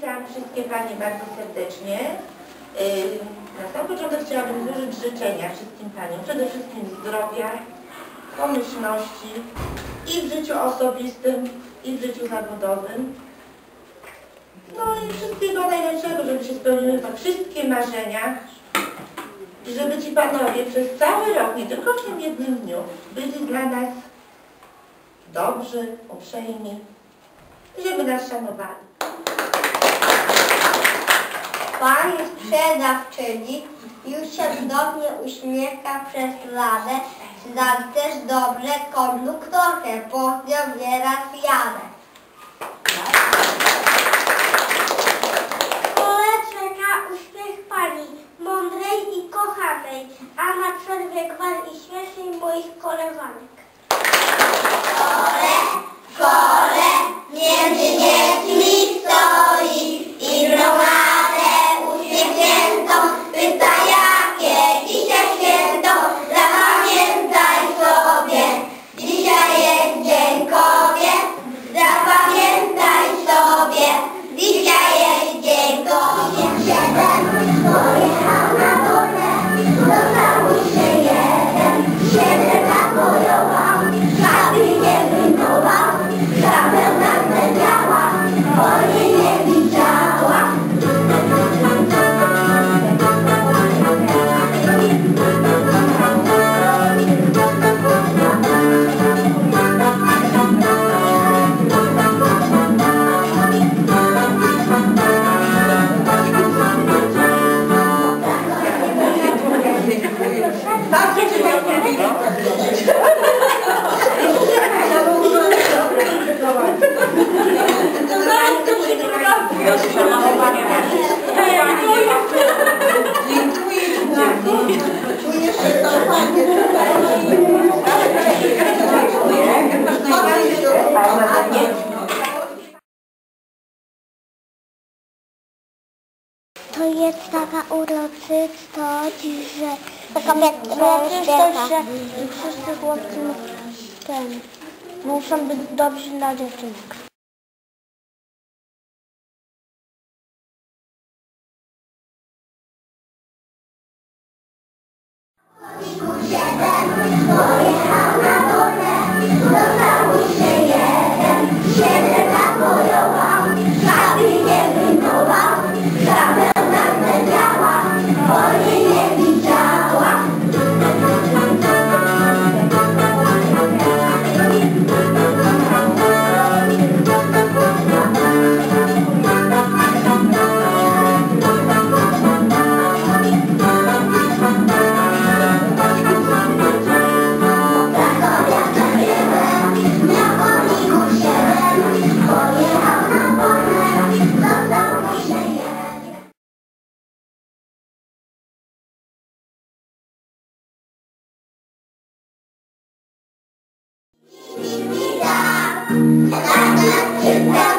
Witam wszystkie Panie bardzo serdecznie. Yy, Na sam początek chciałabym złożyć życzenia wszystkim Paniom, przede wszystkim zdrowia, pomyślności i w życiu osobistym, i w życiu zawodowym. No i wszystkiego najlepszego, żeby się spełniły to wszystkie marzenia i żeby Ci Panowie przez cały rok, nie tylko w tym jednym dniu, byli dla nas dobrzy, uprzejmi żeby nas szanowali. Pani sprzedawczyni już się do mnie uśmiecha przez radę, znam też dobrze konduktorkę, po nią nieraz jadę. Kole czeka uśmiech pani, mądrej i kochanej, a na przerwie gwar i śmieszniej moich koleżanek. Kole To jest taka uroczystość, że taka uroczystość, że wszyscy chłopcy ten, muszą być dobrzy dla dziewczynek. 出现在我的童年 Hip-hop, hip-hop